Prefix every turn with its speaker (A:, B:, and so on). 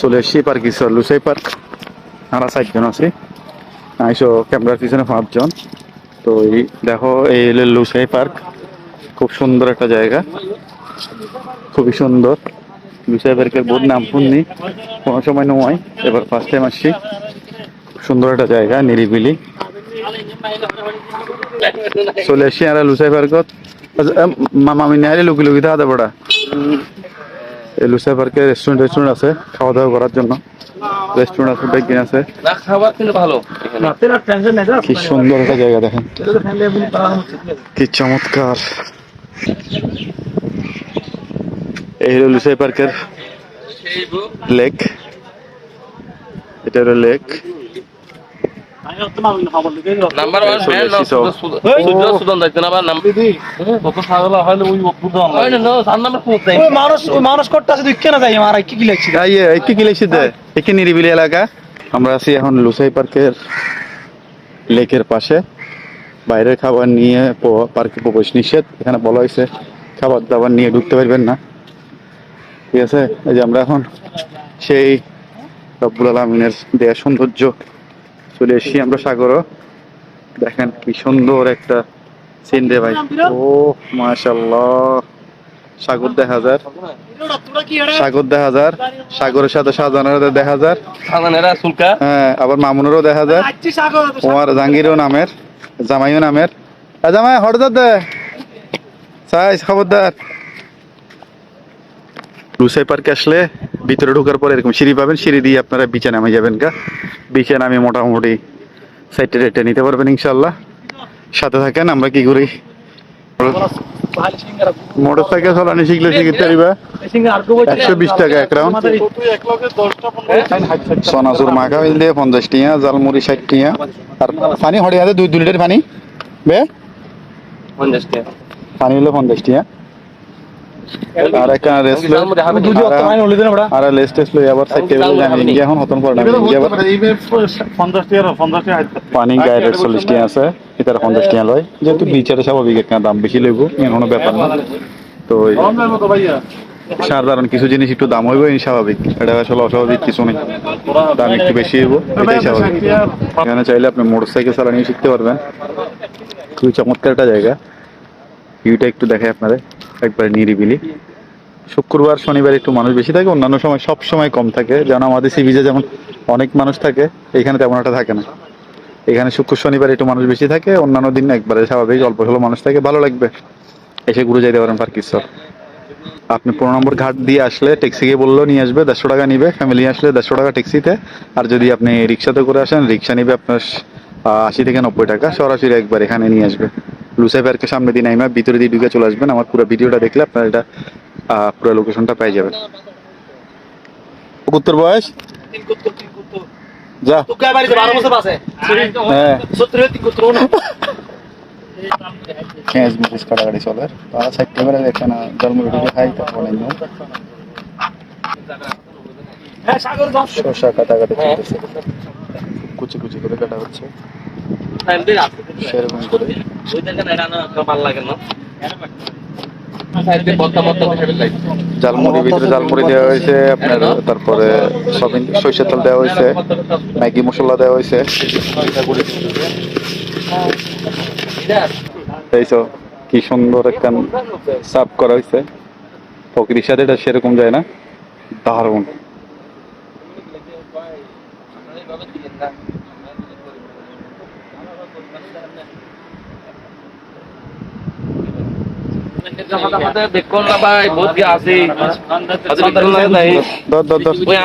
A: চলে এসছি পার্ক ঈশ্বর লুসাই পার্ক। আমরা চারজন আছি। আইসো ক্যামেরার পিছনে পাঁচজন। তো এই দেখো, এই হলো লুসাই পার্ক। খুব সুন্দর একটা জায়গা। খুবই সুন্দর। লুসাই পার্কের বহুত নাম শুননি। কোনো সময় নয়। এবার ফার্স্ট টাইম আসছি। সুন্দর একটা জায়গা, নিরিবিলি। চলে এসছি আমরা লুসাই পার্কত। মামা মিনি আরে লুকি লুকি থাকা বড়া এই লুসাই পার্কে রেস্টুরেন্ট রেস্টুরেন্ট আছে খাওয়া দাওয়া করার জন্য। রেস্টুরেন্ট আছে বেগিন আছে।
B: না খাবার কিন্তু ভালো। এখানে।
A: কি সুন্দর একটা জায়গা দেখেন। কি চমৎকার। এই হলো লুসাই পার্কের লেক এটা হলো লেক
B: নাম্বার ওয়ান
A: চলে
B: ফ্যান
A: এসেছি তো।
B: সূর্য সুদন যাইতে না আবার নাম্বার
C: কত ছাগল হয় ওই বুঝলাম
B: হয় না সাত নাম্বার ফোন দেয়
D: ওই মানুষ ওই মানুষ করতে আছে তুই কেন যাই? আমার কি কি লাগছে?
A: আইয়ে একটু কি লেগেছে দে? একটু নিরিবিলি এলাকা। আমরা আছি এখন লুসাই পার্কের লেকের পাশে। বাইরের খাবার নিয়ে পার্কে প্রবেশ নিষেধ। এখানে বলা হয়েছে খাবার দাবার নিয়ে ঢুকতে পারবেন না। ঠিক আছে? এই যে আমরা এখন সেই রব্বুল আলমিনের দেয়া সৌন্দর্য চলে এসেছি আমরা সাগরও। দেখেন কি সুন্দর একটা সিন রে ভাই। ও মাশাল্লাহ সাগর দেখা যার। সাগর দেখা যার। সাগরের সাথে সাজানোর দেখা যার।
B: সাজানেরা সুলকা
A: হ্যাঁ আবার মামুনেরও দেখা যায় তোমার জাহাঙ্গীরও নামের জামাইও নামের। জামাই হঠাৎ দে। সাইজ খবরদার। লুসাই পার্কে আসলে ভিতরে ঢোকার পরে এরকম সিঁড়ি পাবেন সিঁড়ি দিয়ে আপনারা বিচে নামে যাবেন গা। বিচে নামে মোটামুটি সাইডে রেটে নিতে পারবেন ইনশাল্লাহ সাথে থাকেন আমরা কি করি? মোটর সাইকেল চালানো শিখলে শিখতে পারিবা। একশো বিশ টাকা এক রাউন্ড সোনাচুর মাখা হইল দিয়ে পঞ্চাশ টিয়া জালমুড়ি ষাট টিয়া। আর পানি হড়ে হাতে দুই দুই লিটার পানি। বে? পানি হলো পঞ্চাশ টিয়া। পানি চল্লিশ টিয়া আছে এটার পঞ্চাশ টিয়া লয় যেহেতু বিচারে স্বাভাবিক একটা দাম বেশি লইব এর কোনো ব্যাপার না। তো সাধারণ কিছু জিনিস একটু দাম হইব স্বাভাবিক। এটা আসলে অস্বাভাবিক কিছু নেই। দাম একটু বেশি হইব এটাই স্বাভাবিক। এখানে চাইলে আপনি মোটর সাইকেল চালানিয়ে শিখতে পারবেন। খুবই চমৎকার একটা জায়গা। ভিউটা একটু দেখে আপনাদের, একবারে নিরিবিলি। শুক্রবার, শনিবার একটু মানুষ বেশি থাকে, অন্যান্য সময় সব সময় কম থাকে। যেন আমাদের সি যেমন অনেক মানুষ থাকে এখানে তেমন একটা থাকে না। এখানে শুক্র, শনিবার একটু মানুষ বেশি থাকে, অন্যান্য দিন একবারে স্বাভাবিক, অল্প স্বল্প মানুষ থাকে, ভালো লাগবে। এসে ঘুরে যাইতে পারেন পার্কিশ্বর আপনি পনেরো নম্বর ঘাট দিয়ে আসলে ট্যাক্সি গিয়ে বললেও নিয়ে আসবে, দেড়শো টাকা নিবে ফ্যামিলি আসলে দেড়শো টাকা ট্যাক্সিতে। আর যদি আপনি রিক্সাতে করে আসেন, রিক্সা নিবে আপনার আশি থেকে নব্বই টাকা, সরাসরি একবার এখানে নিয়ে আসবে। লুসাই পার্কের সামনে দিন আইমা ভিতরে দিয়ে ঢুকে চলে আসবেন। আমার পুরো ভিডিওটা দেখলে আপনার এটা পুরো লোকেশনটা পেয়ে যাবেন। উত্তর বয়স? যা।
D: তোকে বাড়িতে বারো বছর আছে
A: হ্যাঁ
D: কুত্র
A: পেঁয়াজ মরিচ কাটাকাটি চলে তারা সাইড ক্যামেরা দেখে না জন্মুড়ি ঢুকে খাই তারপর নিয়ে
D: হ্যাঁ
A: শসা কাটাকাটি চলতেছে। কুচি কুচি করে কাটা হচ্ছে। সেরকম করে। জালমুড়ি ভিতরে জালমুড়ি দেওয়া হয়েছে আপনার তারপরে সবিন সরিষার তেল দেওয়া হয়েছে ম্যাগি মশলা দেওয়া হয়েছে। এই তো কি সুন্দর একটা সার্ভ করা হয়েছে। ফকিরির সাথে এটা সেরকম যায় না। দারুণ।
B: দেখুন না ভাই বহুত গে আসি আজ বিকেল নাই
A: দর দর দর
B: ওই